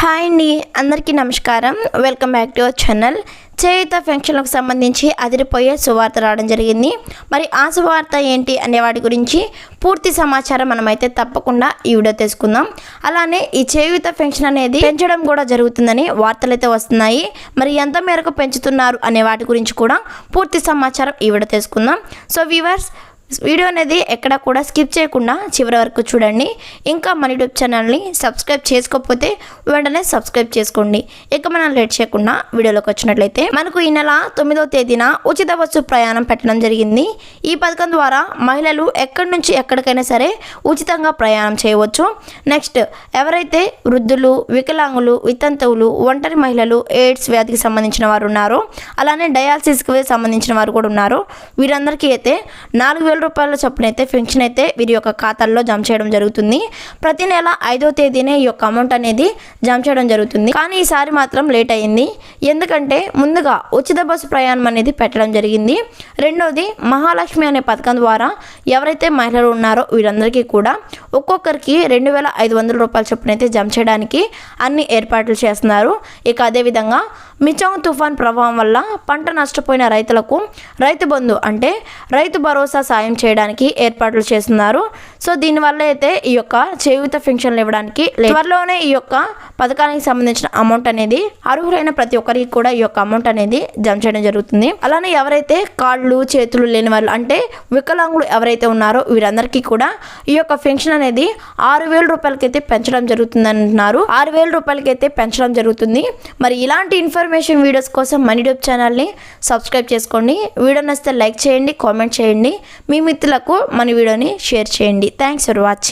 Hi అండి అందరికీ నమస్కారం. Welcome back to our channel. Cheyutha ఫంక్షన్లకు సంబంధించి అదిరిపోయే సువార్త రావడం జరిగింది. మరి ఆ సువార్త ఏంటి అనే వాటి గురించి పూర్తి సమాచారం మనమైతే తప్పకుండా ఈ వీడియో తెలుసుకుందాం. అలానే ఈ చేయుత ఫంక్షన్ అనేది పెంచడం కూడా జరుగుతుందని వార్తలు అయితే వస్తున్నాయి. మరి ఎంత మేరకు పెంచుతున్నారు అనే వాటి గురించి కూడా పూర్తి సమాచారం ఈ వీడియో తెలుసుకుందాం. సో వీవర్స్ వీడియో అనేది ఎక్కడ కూడా స్కిప్ చేయకుండా చివరి వరకు చూడండి. ఇంకా మన యూట్యూబ్ ఛానల్ని సబ్స్క్రైబ్ చేసుకోకపోతే వెంటనే సబ్స్క్రైబ్ చేసుకోండి. ఇక మనం లేట్ చేయకుండా వీడియోలోకి వచ్చినట్లయితే మనకు ఈ నెల తొమ్మిదవ తేదీన ఉచిత బస్సు ప్రయాణం పెట్టడం జరిగింది. ఈ పథకం ద్వారా మహిళలు ఎక్కడి నుంచి ఎక్కడికైనా సరే ఉచితంగా ప్రయాణం చేయవచ్చు. నెక్స్ట్ ఎవరైతే వృద్ధులు వికలాంగులు వితంతువులు ఒంటరి మహిళలు ఎయిడ్స్ వ్యాధికి సంబంధించిన వారు ఉన్నారో అలానే డయాలసిస్కి సంబంధించిన వారు కూడా ఉన్నారు. వీరందరికీ అయితే నాలుగు వేల రూపాయల చొప్పున అయితే పెన్షన్ అయితే వీరి యొక్క ఖాతాల్లో జమ చేయడం జరుగుతుంది. ప్రతి నెల ఐదో తేదీనే ఈ యొక్క అమౌంట్ అనేది జమ చేయడం జరుగుతుంది. కానీ ఈసారి మాత్రం లేట్ అయింది ఎందుకంటే ముందుగా ఉచిత బస్సు ప్రయాణం అనేది పెట్టడం జరిగింది. రెండవది మహాలక్ష్మి అనే పథకం ద్వారా ఎవరైతే మహిళలు ఉన్నారో వీరందరికీ కూడా ఒక్కొక్కరికి రెండు వేల ఐదు వందల రూపాయల చొప్పున అయితే జమ చేయడానికి అన్ని ఏర్పాట్లు చేస్తున్నారు. ఇక అదేవిధంగా మిచాంగ్ తుఫాన్ ప్రభావం వల్ల పంట నష్టపోయిన రైతులకు రైతు బంధు అంటే రైతు భరోసా సాయం చేయడానికి ఏర్పాట్లు చేస్తున్నారు. సో దీనివల్ల అయితే ఈ యొక్క చేయూత పెన్షన్లు ఇవ్వడానికి త్వరలోనే ఈ యొక్క పథకానికి సంబంధించిన అమౌంట్ అనేది అర్హులైన ప్రతి ఒక్కరికి కూడా ఈ యొక్క అమౌంట్ అనేది జమ చేయడం జరుగుతుంది. అలానే ఎవరైతే కాళ్ళు చేతులు లేని వాళ్ళు అంటే వికలాంగులు ఎవరైతే ఉన్నారో వీరందరికీ కూడా ఈ యొక్క పెన్షన్ అనేది ఆరు వేల రూపాయలకైతే పెంచడం జరుగుతుంది అంటున్నారు ఆరు వేల రూపాయలకైతే పెంచడం జరుగుతుంది. మరి ఇలాంటి ఇన్ఫర్మేషన్ వీడియోస్ కోసం మన యూట్యూబ్ ఛానల్ని సబ్స్క్రైబ్ చేసుకోండి. వీడియో నచ్చితే లైక్ చేయండి కామెంట్ చేయండి. మీ మిత్రులకు మన వీడియోని షేర్ చేయండి. Thanks for watching